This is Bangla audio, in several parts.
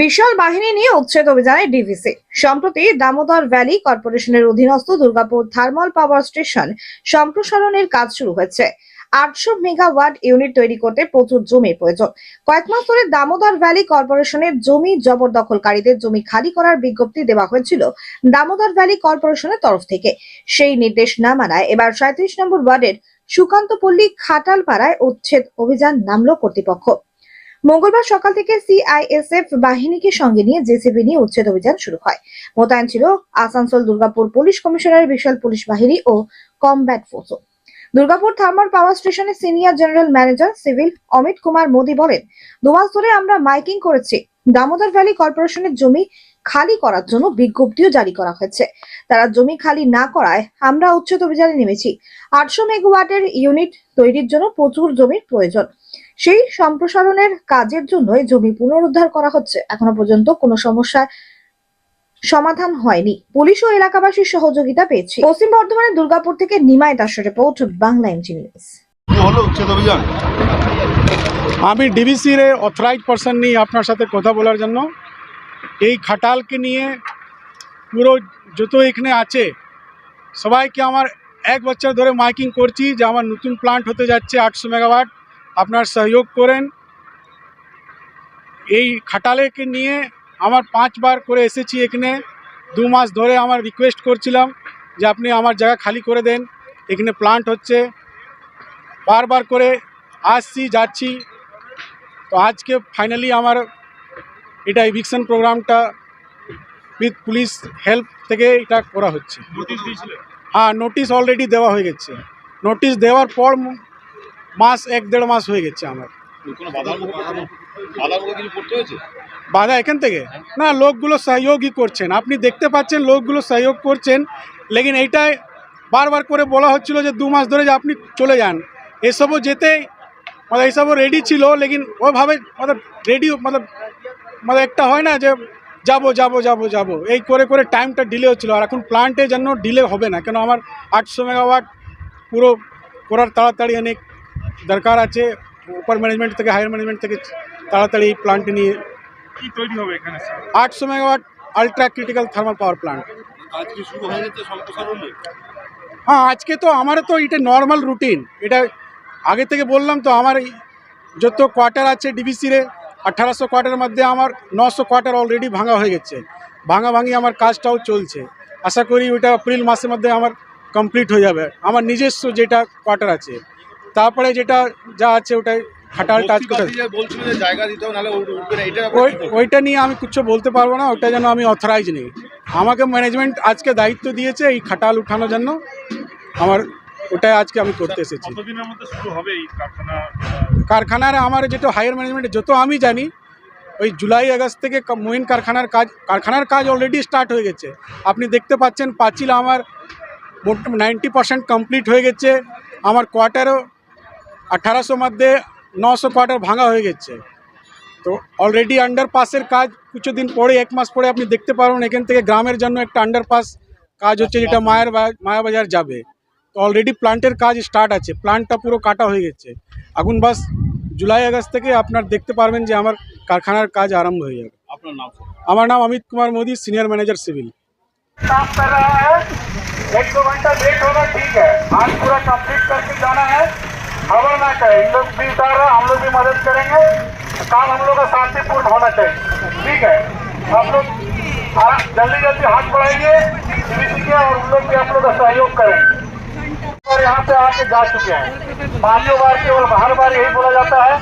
বিশাল বাহিনী নিয়ে উচ্ছেদ অভিযানে ডিভিসি। সম্প্রতি দামোদর ভ্যালি কর্পোরেশনের অধীনস্থ দুর্গাপুর থার্মাল পাওয়ার স্টেশন সম্প্রসারণের কাজ শুরু হয়েছে। আটশো মেগাওয়াট ইউনিট তৈরি করতে প্রচুর জমির প্রয়োজন। কয়েক মাস ধরে দামোদর ভ্যালি কর্পোরেশনের জমি জবরদখলকারীদের জমি খালি করার বিজ্ঞপ্তি দেওয়া হয়েছিল দামোদর ভ্যালি কর্পোরেশনের তরফ থেকে। সেই নির্দেশ না মানায় এবার সাঁত্রিশ নম্বর ওয়ার্ডের সুকান্তপল্লী খাটালপাড়ায় উচ্ছেদ অভিযান নামল কর্তৃপক্ষ। মঙ্গলবার সকাল থেকে সিআইএসএফ বাহিনীকে সঙ্গে নিয়ে জেসিবি নিয়ে উচ্ছেদ অভিযান শুরু হয়। মোতায়েন ছিল আসানসোল দুর্গাপুর পুলিশ কমিশনারের বিশাল পুলিশ বাহিনী ও কমব্যাট ফোর্সও। দুর্গাপুর থার্মাল পাওয়ার স্টেশনের senior general manager civil Amit Kumar Modi বলেন, দুমাস ধরে আমরা মাইকিং করেছি। দামোদর ভ্যালি কর্পোরেশনের জমি খালি করার জন্য বিজ্ঞপ্তিও জারি করা হয়েছে। তারা জমি খালি না করায় আমরা উচ্ছেদ অভিযানে নেমেছি। আটশো মেগাওয়াটের ইউনিট তৈরির জন্য প্রচুর জমির প্রয়োজন। সেই সম্প্রসারণের কাজের জন্যই জমি পুনরুদ্ধার করা হচ্ছে। এখনও পর্যন্ত কোনো সমস্যার সমাধান হয়নি। পুলিশ ও এলাকাবাসীর সহযোগিতা পেয়েছে। পশ্চিম বর্ধমানের দুর্গাপুর থেকে নিমাই দাসের রিপোর্ট বাংলা এমজি নিউজ আমি ডিবিসির অথরাইজ পার্সন নিয়ে আপনার সাথে কথা বলার জন্য এই খাটালকে নিয়ে পুরো যত এখানে আছে সবাইকে আমার এক বছর ধরে মাইকিং করছি যে আমার নতুন প্লান্ট হতে যাচ্ছে আটশো মেগাওয়াট আপনার সহযোগ করেন। এই খাটালেকে নিয়ে আমার পাঁচবার করে এসেছি এখানে। দু মাস ধরে আমার রিকোয়েস্ট করছিলাম যে আপনি আমার জায়গা খালি করে দেন। এখানে প্লান্ট হচ্ছে। বারবার করে আসছি যাচ্ছি। তো আজকে ফাইনালি আমার এটা ইভিকশন প্রোগ্রামটা উইথ পুলিশ হেল্প থেকে এটা করা হচ্ছে। হ্যাঁ নোটিশ অলরেডি দেওয়া হয়ে গেছে। নোটিশ দেওয়ার পর মাস এক দেড় মাস হয়ে গেছে আমার। বাধা এখান থেকে? না লোকগুলো সহযোগই করছেন। আপনি দেখতে পাচ্ছেন লোকগুলো সহযোগ করছেন লেকিন এইটাই বারবার করে বলা হচ্ছিল যে দু মাস ধরে যে আপনি চলে যান। এসবও যেতে মানে এইসবও রেডি ছিল লেকিন ওভাবে মানে রেডি মানে মানে একটা হয় না যে যাব যাব যাব যাব। এই করে করে টাইমটা ডিলে হচ্ছিল। আর এখন প্লান্টের জন্য ডিলে হবে না। কেন আমার আটশো মেগাওয়াট পুরো করার তাড়াতাড়ি অনেক দরকার আছে উপর ম্যানেজমেন্ট থেকে হায়ার ম্যানেজমেন্ট থেকে তাড়াতাড়ি এই প্লান্ট নিয়ে। কি তৈরি হবে এখানে আটশো megawatt ultra critical thermal power শুরু হয়ে সম্প্রসারণে হ্যাঁ আজকে তো আমারও তো এটা নর্মাল রুটিন এটা আগে থেকে বললাম তো আমার যত কোয়ার্টার আছে ডিবিসিরে আঠারোশো কোয়ার্টারের মধ্যে আমার নশো কোয়ার্টার অলরেডি ভাঙা হয়ে গেছে। ভাঙা ভাঙি আমার কাজটাও চলছে। আশা করি ওইটা এপ্রিল মাসের মধ্যে আমার কমপ্লিট হয়ে যাবে। আমার নিজস্ব যেটা কোয়ার্টার আছে। তারপরে যেটা যা আছে ওটাই না এটা ওই ওইটা নিয়ে আমি কিছু বলতে পারব না ওটা যেন আমি অথরাইজ নেই। আমাকে ম্যানেজমেন্ট আজকে দায়িত্ব দিয়েছে এই খাটাল উঠানোর জন্য। আমার ওটাই আজকে আমি করতে এসেছি। কতদিনের মধ্যে শুরু হবে এই কারখানা? কারখানার আমার যেটা হায়ার ম্যানেজমেন্ট যত আমি জানি ওই জুলাই আগস্ট থেকে মহিন কারখানার কাজ কারখানার কাজ অলরেডি স্টার্ট হয়ে গেছে। আপনি দেখতে পাচ্ছেন পাঁচিল আমার নাইনটি পার্সেন্ট কমপ্লিট হয়ে গেছে। আমার কোয়ার্টারও আঠারোশো মধ্যে নশো কোয়ার্টার ভাঙা হয়ে গেছে। তো অলরেডি আন্ডারপাসের কাজ কিছুদিন পরে এক মাস পরে আপনি দেখতে পারবেন এখান থেকে গ্রামের জন্য একটা আন্ডারপাস কাজ হচ্ছে যেটা মায়ের মায়াবাজার যাবে। তো অলরেডি প্লান্টের কাজ স্টার্ট আছে প্লান্টটা পুরো কাটা হয়ে গেছে। আগুন বাস জুলাই আগস্ট থেকে আপনার দেখতে পারবেন যে আমার কারখানার কাজ আরম্ভ হয়ে যাবে। আমার নাম Amit Kumar Modi senior manager civil एक दो घंटा लेट होना ठीक है आज पूरा कंप्लीट करके जाना खबर ना कहे। इन लोग भी उतार हम लोग भी मदद करेंगे। काम हम लोग का शांतिपूर्ण होना चाहिए। ठीक है? आप लोग जल्दी जल्दी हाथ डीवीसी के और उन लोग भी आप लोग का सहयोग करेंगे और यहाँ पे आके जा चुके हैं। पाँचों बार केवल हर बार यही बोला जाता है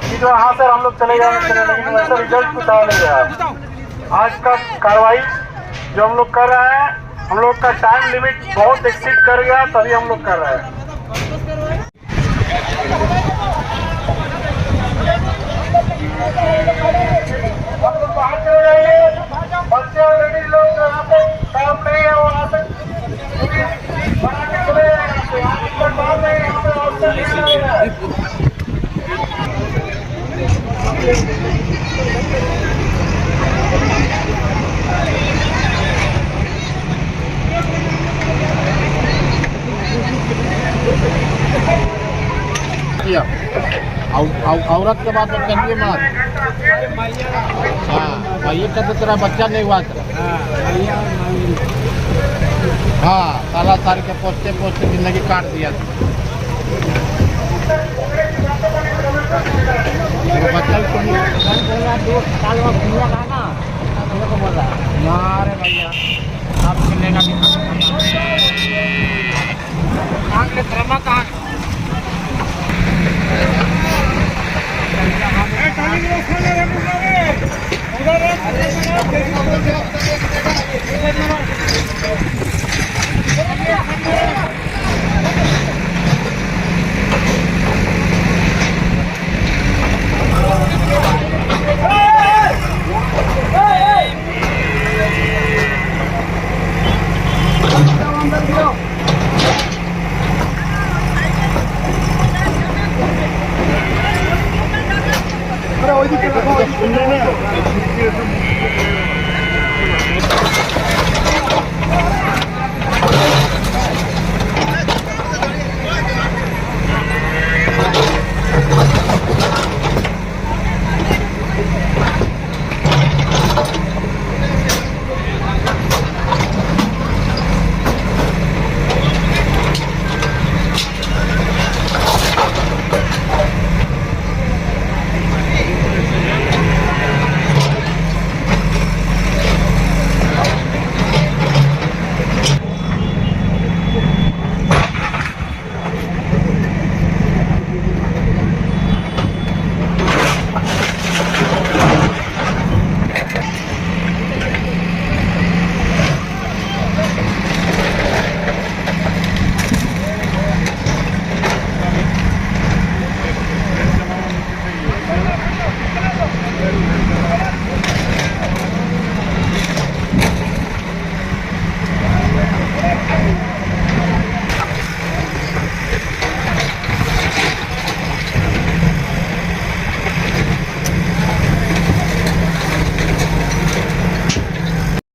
कि जो हाँ सर हम लोग चले जाएँगे, चले लेकिन वैसा रिज़ल्ट कुछ आ नहीं रहा आज का कार्रवाई जो हम लोग कर रहे हैं, हम लोग का टाइम लिमिट बहुत एक्सीड कर गया, तभी हम लोग कर रहे हैं। పశ్చిమ రెడ్డి औरत के बात कहिए मत हाँ मैया का तो तेरा बच्चा नहीं हुआ तेरा हाँ सारा साल के पोस्ते पोस्ते ज़िंदगी काट दिया था भैया आप खिलेगा ওইদিকে ওইদিকে